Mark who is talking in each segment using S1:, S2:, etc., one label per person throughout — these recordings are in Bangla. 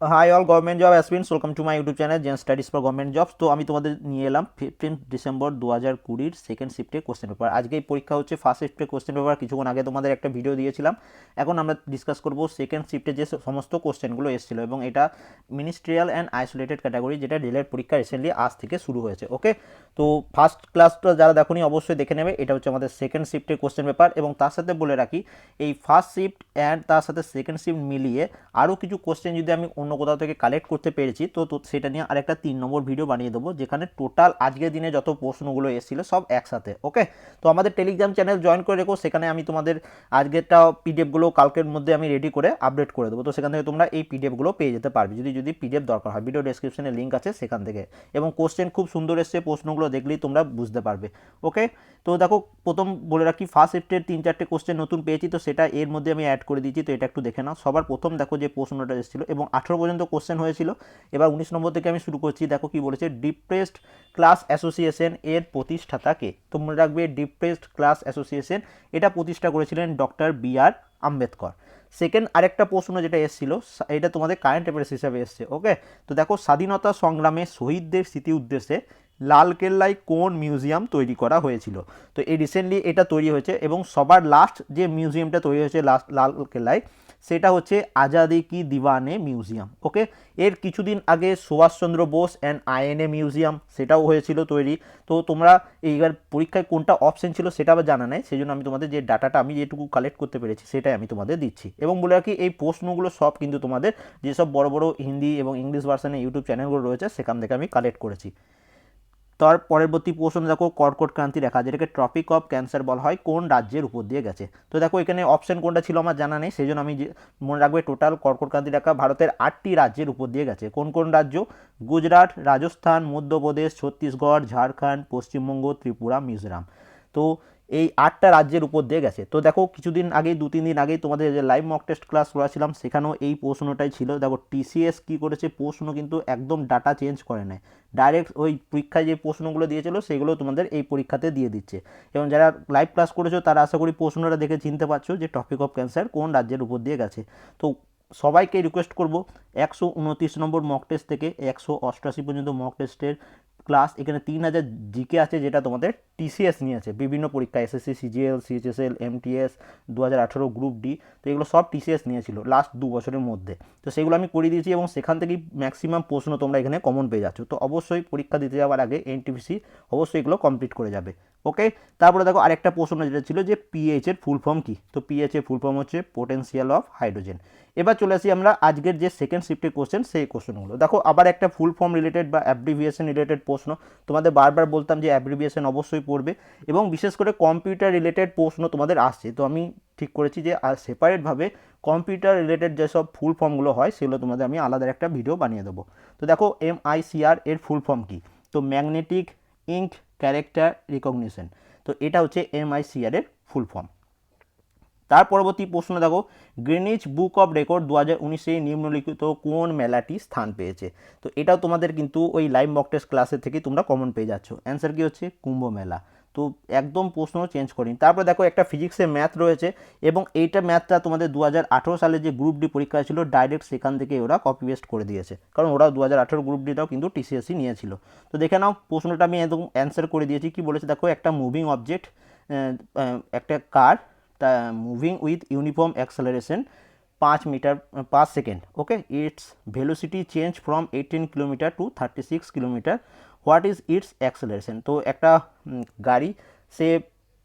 S1: Hi all government job aspirants welcome to my YouTube channel Zen Studies for government jobs তো আমি তোমাদের নিয়ে এলাম ফিফটিন ডিসেম্বর দু হাজার কুড়ির সেকেন্ড শিফটে কোশ্চেন পেপার আজকে এই পরীক্ষা হচ্ছে ফার্স্ট শিফটে কোশ্চেন পেপার কিছুক্ষণ আগে তোমাদের একটা ভিডিও দিয়েছিলাম। এখন আমরা ডিসকাস করব সেকেন্ড শিফটে যে সমস্ত কোশ্চেনগুলো এসেছিল এবং এটা মিনিস্ট্রিয়াল অ্যান্ড আইসোলেটেড ক্যাটাগরি যেটা রেলের পরীক্ষা রিসেন্টলি আজ থেকে শুরু হয়েছে ওকে তো ফার্স্ট ক্লাসটা যারা দেখোনি অবশ্যই দেখে নেবে, এটা হচ্ছে আমাদের সেকেন্ড শিফটের কোশ্চেন পেপার এবং তার সাথে বলে রাখি, এই ফার্স্ট শিফট অ্যান্ড তার সাথে সেকেন্ড শিফট মিলিয়ে আরও কিছু কোশ্চেন যদি আমি অন্য কোথাও থেকে কালেক্ট করতে পেরেছি, তো তো সেটা নিয়ে আরেকটা তিন নম্বর ভিডিও বানিয়ে দেবো, যেখানে টোটাল আজকের দিনে যত প্রশ্নগুলো এসেছিল সব একসাথে ওকে তো আমাদের টেলিগ্রাম চ্যানেল জয়েন করে রেখো, সেখানে আমি তোমাদের আজকেরটা পিডিএফগুলো কালকের মধ্যে আমি রেডি করে আপডেট করে দেবো, তো সেখান থেকে তোমরা এই পিডিএফগুলো পেয়ে যেতে পারবে, যদি যদি পিডিএফ দরকার হয় ভিডিও ডেসক্রিপশনে লিঙ্ক আছে সেখান থেকে, এবং কোশ্চেন খুব সুন্দর এসছে, প্রশ্নগুলো দেখলেই তোমরা বুঝতে পারবে ওকে তো দেখো, প্রথম বলে রাখি ফার্স্ট শিফটের তিন চারটে কোশ্চেন নতুন পেয়েছি, তো সেটা এর মধ্যে আমি অ্যাড করে দিয়েছি, তো এটা একটু দেখে নাও, সবার প্রথম দেখো যে প্রশ্নটা এসেছিল, এবং আঠেরো পর্যন্ত কোশ্চেন হয়েছিল। এবার উনিশ নম্বর থেকে আমি শুরু করছি। দেখো কি বলেছে ডিপ্রেসড ক্লাস অ্যাসোসিয়েশন এর প্রতিষ্ঠাতাকে। তো মনে রাখবে ডিপ্রেসড ক্লাস অ্যাসোসিয়েশন এটা প্রতিষ্ঠা করেছিলেন doctor B R Ambedkar. Second আরেকটা প্রশ্ন যেটা এসেছিল, এটা তোমাদের কারেন্ট অ্যাফেয়ার্স হিসাবে এসছে ওকে তো দেখো, স্বাধীনতা সংগ্রামে শহীদদের স্মৃতি উদ্দেশ্যে লালকেল্লায় কোন মিউজিয়াম তৈরি করা হয়েছিল? তো এই রিসেন্টলি এটা তৈরি হয়েছে এবং সবার লাস্ট যে মিউজিয়ামটা তৈরি হয়েছে লাস্ট লালকেল্লায় সেটা হচ্ছে আজাদি কি দিওয়ানে মিউজিয়াম ওকে এর কিছুদিন আগে Subhash Chandra Bose and INA museum, সেটাও হয়েছিল তৈরি। তো তোমরা এইবার পরীক্ষায় কোনটা অপশন ছিল সেটা আবার জানা নেই সেই জন্য আমি তোমাদের যে ডাটাটা আমি যেটুকু কালেক্ট করতে পেরেছি, সেটাই আমি তোমাদের দিচ্ছি। এবং বলে রাখি, এই প্রশ্নগুলো সব কিন্তু তোমাদের যেসব বড় বড় হিন্দি এবং ইংলিশ ভার্সানে ইউটিউব চ্যানেলগুলো রয়েছে, সেখান থেকে আমি কালেক্ট করেছি। তার পরবর্তী প্রশ্ন দেখো, কর্কট ক্রান্তি রেখা, যেটাকে ট্রপিক অফ ক্যান্সার বলা হয়, কোন রাজ্যের উপর দিয়ে গেছে? তো দেখো, এখানে অপশন কোনটা ছিল আমার জানা নেই সেই জন্য আমি মনে রাখবে টোটাল কর্কট ক্রান্তি রেখা ভারতের আটটি রাজ্যের উপর দিয়ে গেছে। কোন কোন রাজ্য? গুজরাট, রাজস্থান, মধ্যপ্রদেশ, ছত্তিশগড়, ঝাড়খণ্ড, পশ্চিমবঙ্গ, ত্রিপুরা, মিজোরাম। তো এই আটটা রাজ্যের উপর দিয়ে গেছে। তো দেখো, কিছুদিন আগেই, দু, তিন দিন আগেই তোমাদের যে লাইভ মক টেস্ট ক্লাস করেছিলাম, সেখানেও এই প্রশ্নটাই ছিল। দেখো টিসিএস কী করেছে, প্রশ্ন কিন্তু একদম ডাটা চেঞ্জ করে নেয়। ডাইরেক্ট ওই পরীক্ষায় যে প্রশ্নগুলো দিয়েছিল, সেগুলো তোমাদের এই পরীক্ষাতে দিয়ে দিচ্ছে। এবং যারা লাইভ ক্লাস করেছ, তারা আশা করি প্রশ্নটা দেখে চিনতে পারছ যে টপিক অফ ক্যান্সার কোন রাজ্যের উপর দিয়ে গেছে। তো সবাইকে রিকোয়েস্ট করব, একশো উনত্রিশ নম্বর মক টেস্ট থেকে একশো অষ্টআশি পর্যন্ত মক টেস্টের ক্লাস এখানে তিন হাজার জিকে আছে যেটা তোমাদের টিসিএস নিয়ে আছে, বিভিন্ন পরীক্ষা এসএসসি সিজিএল সিএইচএসএল এমটিএস দু হাজার আঠেরো গ্রুপ ডি তো এগুলো সব টিসিএস নিয়েছিল লাস্ট দু বছরের মধ্যে। তো সেগুলো আমি করিয়ে দিয়েছি এবং সেখান থেকেই ম্যাক্সিমাম প্রশ্ন তোমরা এখানে কমন পেয়ে যাচ্ছ। তো অবশ্যই পরীক্ষা দিতে যাওয়ার আগে এনটিপিসি অবশ্যই এগুলো কমপ্লিট করে যাবে। ওকে? তারপরে দেখো আরেকটা প্রশ্ন যেটা ছিল যে পিএইচ এর ফুল ফর্ম কী? তো পিএইচ এর ফুল ফর্ম হচ্ছে পোটেন্সিয়াল অফ হাইড্রোজেন এবার চলে আসি আমরা আজকের যে সেকেন্ড শিফটের কোশ্চেন সেই কোশ্চেনগুলো দেখো, আবার একটা ফুল ফর্ম রিলেটেড বা অ্যাব্রিভিয়েশন রিলেটেড প্রশ্ন। তোমাদের বারবার বলতাম যে অ্যাব্রিভিয়েশন অবশ্যই পড়বে এবং বিশেষ করে কম্পিউটার রিলেটেড প্রশ্ন তোমাদের আসছে। তো আমি ঠিক করেছি যে, আর সেপারেটভাবে কম্পিউটার রিলেটেড যেসব ফুল ফর্মগুলো হয়, সেগুলো তোমাদের আমি আলাদা একটা ভিডিও বানিয়ে দেবো। তো দেখো এম আইসিআর এর ফুল ফর্ম কী? তো ম্যাগনেটিক ইঙ্ক ক্যারেক্টার রিকগনিশন তো এটা হচ্ছে এমআইসিআরের ফুল ফর্ম তার পরবর্তী প্রশ্ন দেখো গ্রিনিচ বুক অফ রেকর্ড দু হাজার উনিশে নিম্নলিখিত কোন মেলাটি স্থান পেয়েছে? তো এটাও তোমাদের কিন্তু ওই লাইভ মক টেস্ট ক্লাসের থেকে তোমরা কমন পেয়ে যাচ্ছ। অ্যান্সার কী হচ্ছে? কুম্ভ মেলা। তো একদম প্রশ্ন চেঞ্জ করিনি। তারপর দেখো একটা ফিজিক্সের ম্যাথ রয়েছে এবং এইটা ম্যাথটা তোমাদের দু হাজার আঠেরো সালে যে গ্রুপ ডি পরীক্ষা ছিল ডাইরেক্ট সেখান থেকে ওরা কপি পেস্ট করে দিয়েছে। কারণ ওরা দু হাজার আঠেরো গ্রুপ ডিটাও কিন্তু টিসিএসসি নিয়েছিল। তো দেখে নাও, প্রশ্নটা আমি একদম অ্যান্সার করে দিয়েছি। কি বলেছে? দেখো, একটা মুভিং অবজেক্ট একটা কার তা মুভিং উইথ ইউনিফর্ম অ্যাক্সেলারেশন পাঁচ মিটার পাঁচ second okay its velocity change from eighteen kilometre to thirty six kilometre what is its acceleration? তো একটা গাড়ি, সে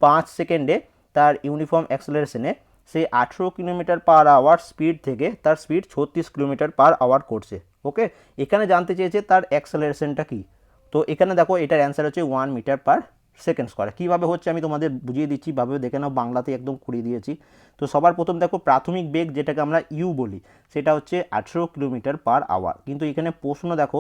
S1: পাঁচ সেকেন্ডে তার ইউনিফর্ম অ্যাক্সেলারেশনে সে আঠেরো কিলোমিটার পার আওয়ার স্পিড থেকে তার স্পিড ছত্রিশ কিলোমিটার পার আওয়ার করছে, ওকে? এখানে জানতে চেয়েছে তার অ্যাক্সেলারেশনটা কী। তো এখানে দেখো, এটার অ্যান্সার হচ্ছে one metre per second square. কীভাবে হচ্ছে আমি তোমাদের বুঝিয়ে দিচ্ছি ভাবে দেখে নাও, বাংলাতে একদম করিয়ে দিয়েছি। তো সবার প্রথম দেখো, প্রাথমিক বেগ যেটাকে আমরা ইউ বলি, সেটা হচ্ছে আঠেরো কিলোমিটার পার আওয়ার। কিন্তু এখানে প্রশ্ন দেখো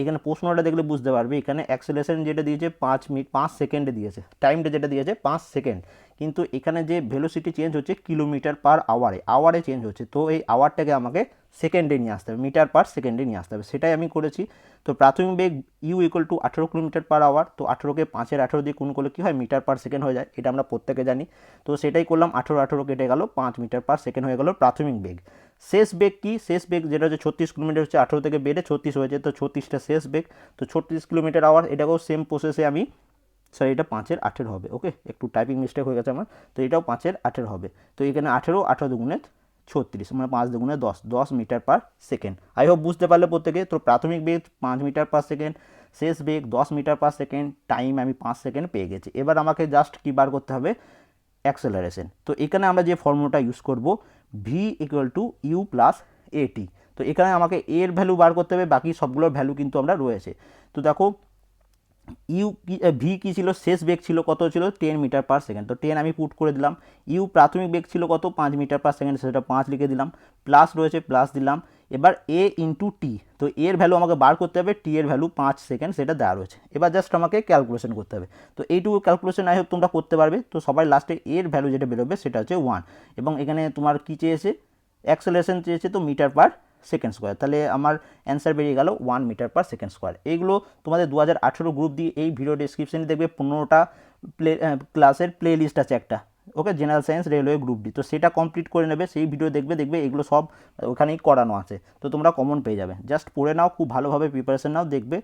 S1: এখানে প্রশ্নটা দেখলে বুঝতে পারবে, এখানে অ্যাক্সেলেশন যেটা দিয়েছে পাঁচ মিনিট পাঁচ সেকেন্ডে দিয়েছে টাইমটা যেটা দিয়েছে পাঁচ সেকেন্ড কিন্তু এখানে যে ভেলোসিটি চেঞ্জ হচ্ছে কিলোমিটার পার আওয়ারে আওয়ারে চেঞ্জ হচ্ছে, তো এই আওয়ারটাকে আমাকে সেকেন্ডে নিয়ে আসতে হবে মিটার পার সেকেন্ডে নিয়ে আসতে হবে, সেটাই আমি করেছি, তো প্রাথমিক বেগ ইউ ইকুয়াল টু আঠেরো কিলোমিটার পার আওয়ার তো আঠেরোকে পাঁচের আঠেরো দিয়ে কোন করলে কী হয় মিটার পার সেকেন্ড হয়ে যায়, এটা আমরা প্রত্যেকে জানি, তো সেটাই করলাম, আঠেরো আঠেরো কেটে গেল, পাঁচ মিটার পার সেকেন্ড হয়ে গেল প্রাথমিক বেগ। শেষ বেগ কি? শেষ বেগ যেটা হচ্ছে ছত্রিশ কিলোমিটার হচ্ছে আঠেরো থেকে বেড়ে ছত্রিশ হয়েছে। তো ছত্রিশটা শেষ বেগ। তো ছত্রিশ কিলোমিটার আওয়ার এটাকেও সেম প্রসেসে আমি স্যার এটা পাঁচের আঠের হবে ওকে একটু টাইপিং মিস্টেক হয়ে গেছে আমার। তো এটাও পাঁচের আঠের হবে। তো এখানে আঠেরো আঠেরো দুগুণে ছত্রিশ মানে পাঁচ দুগুণে দশ দশ metre per second I hope বুঝতে পারলে প্রত্যেকে। তো প্রাথমিক বেগ পাঁচ মিটার পার সেকেন্ড শেষ বেগ দশ মিটার পার সেকেন্ড টাইম আমি পাঁচ সেকেন্ড পেয়ে গেছি। এবার আমাকে জাস্ট কী বার করতে হবে? অ্যাক্সেলারেশন তো এখানে আমরা যে ফর্মুলাটা ইউজ করব v equal to u plus at তো এখানে আমাকে এর ভ্যালু বার করতে হবে, বাকি সবগুলোর ভ্যালু কিন্তু আমরা রয়েছে। তো দেখো ইউ কি ভি কী ছিল? শেষ বেগ ছিল কত ছিল? টেন মিটার পার সেকেন্ড তো টেন আমি পুট করে দিলাম। ইউ প্রাথমিক বেগ ছিল কত? পাঁচ মিটার পার সেকেন্ড সেটা পাঁচ লিখে দিলাম। প্লাস রয়েছে প্লাস দিলাম। এবার এ ইন্টু টি তো এর ভ্যালু আমাকে বার করতে হবে টি এর ভ্যালু পাঁচ সেকেন্ড সেটা দেওয়া রয়েছে। এবার জাস্ট আমাকে ক্যালকুলেশন করতে হবে। তো এইটুকু ক্যালকুলেশন আই হোক, তোমরা করতে পারবে। তো সবাই লাস্টে এর ভ্যালু যেটা বেরোবে সেটা হচ্ছে ওয়ান এবং এখানে তোমার কী চেয়েছে? অ্যাক্সেলেশন চেয়েছে তো মিটার পার সেকেন্ড স্কোয়ার তাহলে আমার অ্যান্সার বেরিয়ে গেল one metre per second square এইগুলো তোমাদের দু হাজার আঠেরো গ্রুপ দিয়ে এই ভিডিও ডিসক্রিপশনে দেখবে, পনেরোটা প্লে ক্লাসের প্লে লিস্ট আছে একটা। Okay general science railway group D. তো সেটা কমপ্লিট করে নেবে, সেই ভিডিও দেখবে দেখবে এগুলো সব ওখানেই করানো আছে। তো তোমরা কমন পেয়ে যাবে। জাস্ট পড়ে নাও, খুব ভালোভাবে প্রিপারেশন নাও, দেখবে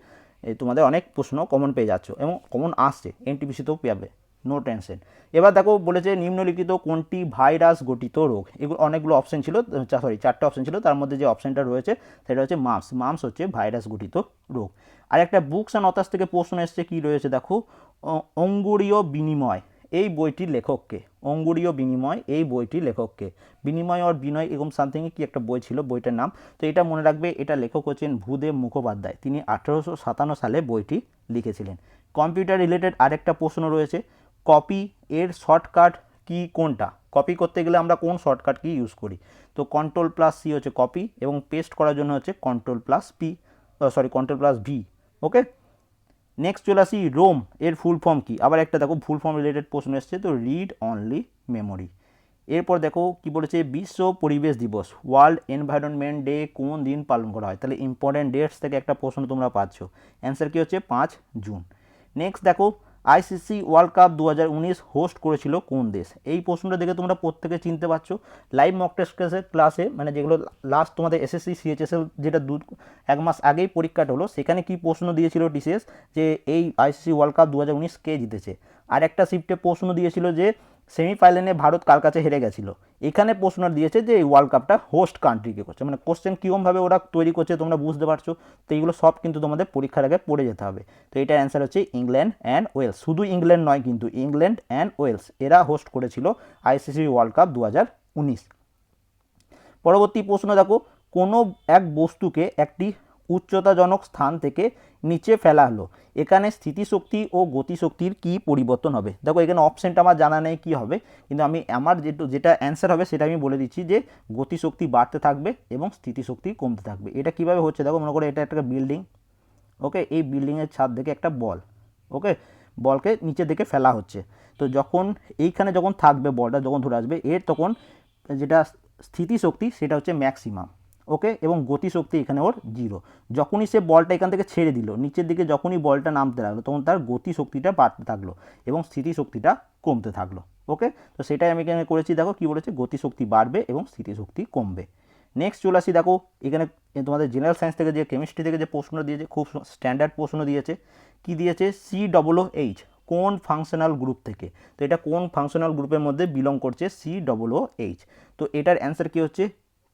S1: তোমাদের অনেক প্রশ্ন কমন পেয়ে যাচ্ছ এবং কমন আসছে এনটিপিসিতেও পাবে নো টেনশন এবার দেখো বলেছে নিম্নলিখিত কোনটি ভাইরাস গঠিত রোগ? এগুলো অনেকগুলো অপশন ছিল সরি চারটে অপশন ছিল, তার মধ্যে যে অপশনটা রয়েছে, সেটা হচ্ছে মামস মামস হচ্ছে ভাইরাস গঠিত রোগ। আর একটা বুকস অ্যান্ড অতাস থেকে প্রশ্ন এসছে, কী রয়েছে দেখো? অঙ্গুরীয় বিনিময়। এই বইটির লেখককে, অঙ্গুরীয় বিনিময়, এই বইটির লেখককে। বিনিময় আর বিনয় এরকম সামথিং কি একটা বই ছিল, বইটার নাম? তো এটা মনে রাখবে, এটা লেখক হচ্ছেন ভূদেব মুখোপাধ্যায়। তিনি আঠেরোশো সাতান্ন সালে বইটি লিখেছিলেন। কম্পিউটার রিলেটেড আরেকটা প্রশ্ন রয়েছে, কপি এর শর্টকাট কি কোনটা? কপি করতে গেলে আমরা কোন শর্টকাট কি ইউজ করি? তো কন্ট্রোল প্লাস সি হচ্ছে কপি এবং পেস্ট করার জন্য হচ্ছে control plus P sorry control plus V okay next চলে আসি রোম এর ফুল ফর্ম কী? আবার একটা দেখো ফুল ফর্ম রিলেটেড প্রশ্ন এসছে, তো রিড অনলি মেমোরি এরপর দেখো কি বলেছে, বিশ্ব পরিবেশ দিবস ওয়ার্ল্ড এনভায়রনমেন্ট ডে কোন দিন পালন করা হয়? তাহলে ইম্পর্ট্যান্ট ডেটস থেকে একটা প্রশ্ন তোমরা পাচ্ছ। অ্যান্সার কি হচ্ছে? পাঁচ জুন। নেক্সট দেখো আইসিসি ওয়ার্ল্ড কাপ দু হাজার উনিশ হোস্ট করেছিল কোন দেশ? এই প্রশ্নটা দেখে তোমরা প্রত্যেকে চিনতে পারছ। লাইভ মক টেস্ট ক্লাসে মানে যেগুলো লাস্ট তোমাদের এসএসসি সিএচএসএল যেটা দু, এক মাস আগেই পরীক্ষাটা হলো, সেখানে কি প্রশ্ন দিয়েছিল টিসিএস যে এই আইসিসি ওয়ার্ল্ড কাপ দু হাজার উনিশ কে জিতেছে? আর একটা শিফটে প্রশ্ন দিয়েছিল যে সেমিফাইনালে ভারত কার কাছে হেরে গেছিল? এখানে প্রশ্ন দিয়েছে যে এই ওয়ার্ল্ড কাপটা হোস্ট কান্ট্রিকে করছে। মানে কোশ্চেন কীরকমভাবে ওরা তৈরি করছে তোমরা বুঝতে পারছ? তো এইগুলো সব কিন্তু তোমাদের পরীক্ষার আগে পড়ে যেতে হবে। তো এটার অ্যান্সার হচ্ছে ইংল্যান্ড অ্যান্ড ওয়েলস শুধু ইংল্যান্ড নয় কিন্তু ইংল্যান্ড অ্যান্ড ওয়েলস এরা হোস্ট করেছিল আইসিসি ওয়ার্ল্ড কাপ দু হাজার উনিশ। পরবর্তী প্রশ্ন দেখো, কোনো এক বস্তুকে একটি উচ্চতাজনক স্থান থেকে নিচে ফেলা হলো। এখানে স্থিতিশক্তি ও গতিশক্তির কি পরিবর্তন হবে? দেখো, এখানে অপশানটা আমার জানা নেই কী হবে, কিন্তু আমি আমার যেটা যেটা অ্যান্সার হবে সেটা আমি বলে দিচ্ছি যে গতিশক্তি বাড়তে থাকবে এবং স্থিতিশক্তি কমতে থাকবে। এটা কীভাবে হচ্ছে? দেখো, মনে করো এটা একটা বিল্ডিং ওকে এই বিল্ডিংয়ের ছাদ থেকে একটা বল ওকে বলকে নিচে দিকে ফেলা হচ্ছে। তো যখন এইখানে যখন থাকবে বলটা যখন ধরে আসবে, এর তখন যেটা স্থিতিশক্তি সেটা হচ্ছে ম্যাক্সিমাম ওকে? এবং গতিশক্তি এখানে ওর জিরো যখনই সে বলটা এখান থেকে ছেড়ে দিল, নিচের দিকে যখনই বলটা নামতে লাগল, তখন তার গতিশক্তিটা বাড়তে থাকল এবং স্থিতিশক্তিটা কমতে থাকল, ওকে? তো সেটাই আমি এখানে করেছি, দেখো কী বলেছে? গতিশক্তি বাড়বে এবং স্থিতিশক্তি কমবে। নেক্সট চলে আসি, দেখো, এখানে তোমাদের জেনারেল সায়েন্স থেকে যে কেমিস্ট্রি থেকে যে প্রশ্ন দিয়েছে, খুব স্ট্যান্ডার্ড প্রশ্ন দিয়েছে। কি দিয়েছে? সি ডবল এইচ কোন ফাংশনাল গ্রুপ থেকে? তো এটা কোন ফাংশনাল গ্রুপের মধ্যে বিলং করছে? সি ডবল এইচ তো এটার অ্যান্সার কি হচ্ছে?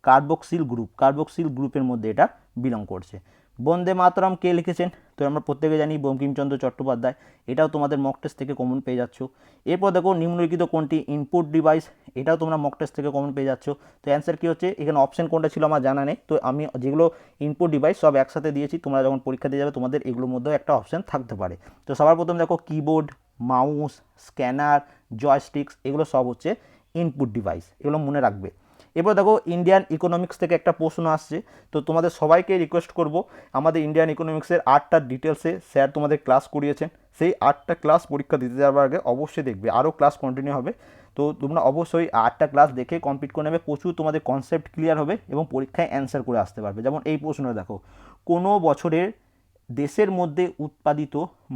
S1: কার্বক্সিল গ্রুপ, কার্বক্সিল গ্রুপের মধ্যে এটা বিলং করছে। বন্দে মাতরম কে লিখেছেন? তো আমরা প্রত্যেকে জানি বঙ্কিমচন্দ্র চট্টোপাধ্যায়। এটাও তোমাদের মক টেস্ট থেকে কমন পেয়ে যাচ্ছ। এরপর দেখো নিম্নলিখিত কোনটি? ইনপুট ডিভাইস এটাও তোমরা মক টেস্ট থেকে কমন পেয়ে যাচ্ছ। তো অ্যান্সার কী হচ্ছে? এখানে অপশন কোনটা ছিল আমার জানা নেই। তো আমি যেগুলো ইনপুট ডিভাইস সব একসাথে দিয়েছি, তোমরা যখন পরীক্ষা দিয়ে যাবে, তোমাদের এগুলোর মধ্যেও একটা অপশন থাকতে পারে। তো সবার প্রথম দেখো কিবোর্ড মাউস স্ক্যানার জয়স্টিক্স এগুলো সব হচ্ছে ইনপুট ডিভাইস এগুলো মনে রাখবে। এবার দেখো ইন্ডিয়ান ইকোনমিক্স থেকে একটা প্রশ্ন আসছে, তো তোমাদের সবাইকে রিকোয়েস্ট করব, আমাদের ইন্ডিয়ান ইকোনমিক্সের আটটা ডিটেলসে স্যার তোমাদের ক্লাস করিয়েছেন, সেই আটটা ক্লাস পরীক্ষা দিতে যাওয়ার আগে অবশ্যই দেখবে, আরও ক্লাস কন্টিনিউ হবে। তো তোমরা অবশ্যই আটটা ক্লাস দেখে কমপ্লিট করে নেবে, প্রচুর তোমাদের কনসেপ্ট ক্লিয়ার হবে এবং পরীক্ষায় অ্যান্সার করে আসতে পারবে। যেমন এই প্রশ্নটা দেখো, কোনো বছরের দেশের মধ্যে উৎপাদিত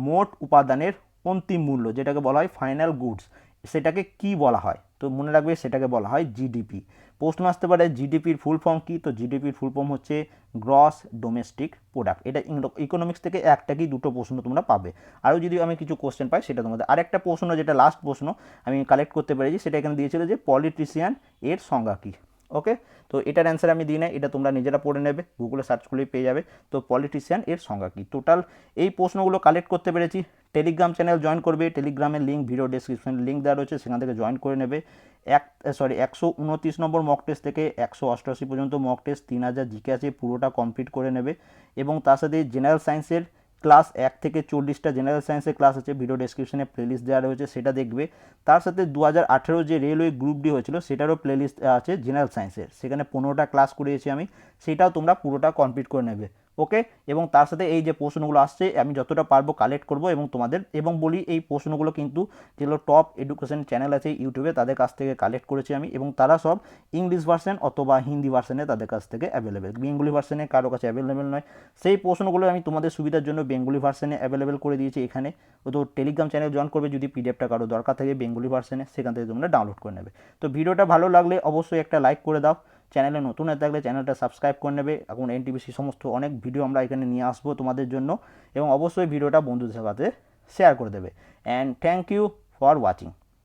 S1: মোট উপাদানের অন্তিম মূল্য, যেটাকে বলা হয় ফাইনাল গুডস সেটাকে কি বলা হয়? তো মনে রাখবে সেটাকে বলা হয় জিডিপি প্রশ্ন আসতে পারে জিডিপির ফুল ফর্ম কী? তো জিডিপির ফুল ফর্ম হচ্ছে গ্রস ডোমেস্টিক প্রোডাক্ট এটা ইকোনমিক্স থেকে একটা কি দুটো প্রশ্ন তোমরা পাবে। আরও যদি আমি কিছু কোশ্চেন পাই, সেটা তোমাদের, আরেকটা প্রশ্ন, যেটা লাস্ট প্রশ্ন, আমি কালেক্ট করতে পেরেছি, সেটা এখানে দিয়েছিল যে পলিটিশিয়ান এর সংজ্ঞা কী? ওকে তো এটার অ্যান্সার আমি দিই না এটা তোমরা নিজেরা পড়ে নেবে গুগলে সার্চ করলেই পেয়ে যাবে। তো পলিটিশিয়ান এর সংজ্ঞা কী? টোটাল এই প্রশ্নগুলো কালেক্ট করতে পেরেছি। টেলিগ্রাম চ্যানেল জয়েন করবে টেলিগ্রামের লিঙ্ক ভিডিও ডেসক্রিপশনে লিঙ্ক দেওয়া রয়েছে, সেখান থেকে জয়েন করে নেবে। এক সরি একশো উনত্রিশ নম্বর মক টেস্ট থেকে একশো অষ্টআশি পর্যন্ত মক টেস্ট তিন হাজার জিকে আছে, পুরোটা কমপ্লিট করে নেবে। এবং তার সাথে জেনারেল সায়েন্সের ক্লাস এক থেকে চল্লিশটা জেনারেল সায়েন্সের ক্লাস আছে, ভিডিও ডেসক্রিপশনে প্লেলিস্ট দেওয়া রয়েছে, সেটা দেখবে। তার সাথে দু হাজার আঠেরো যে রেলওয়ে গ্রুপ ডি হয়েছিল, সেটারও প্লেলিস্ট আছে জেনারেল সায়েন্সের। সেখানে পনেরোটা ক্লাস করিয়েছি আমি, সেটাও তোমরা পুরোটা কমপ্লিট করে নেবে। ওকে? এবং তার সাথে এই যে প্রশ্নগুলো আসছে, আমি যতটা পারব কালেক্ট করব এবং তোমাদের, এবং বলি এই প্রশ্নগুলো কিন্তু যেগুলো টপ এডুকেশন চ্যানেল আছে ইউটিউবে তাদের কাছ থেকে কালেক্ট করেছি আমি এবং তারা সব ইংলিশ ভার্সন অথবা হিন্দি ভার্সনে তাদের কাছ থেকে অ্যাভেলেবেল বেঙ্গলি ভার্সনে কারও কাছে অ্যাভেলেবেল নয়। সেই প্রশ্নগুলো আমি তোমাদের সুবিধার জন্য বেঙ্গলি ভার্সনে অ্যাভেলেবেল করে দিয়েছি এখানে। তো টেলিগ্রাম চ্যানেল জয়েন করবে যদি পিডিএফটা কারও দরকার থাকে বেঙ্গলি ভার্সনে সেখান থেকে তোমরা ডাউনলোড করে নেবে। তো ভিডিওটা ভালো লাগলে অবশ্যই একটা লাইক করে দাও। চ্যানেলে নতুন হয়ে থাকলে চ্যানেলটা সাবস্ক্রাইব করে নেবে। এখন এনটিপিসি সমস্ত অনেক ভিডিও আমরা এখানে নিয়ে আসব তোমাদের জন্য এবং অবশ্যই ভিডিওটা বন্ধুদের সাথে শেয়ার করে দেবে। And thank you for watching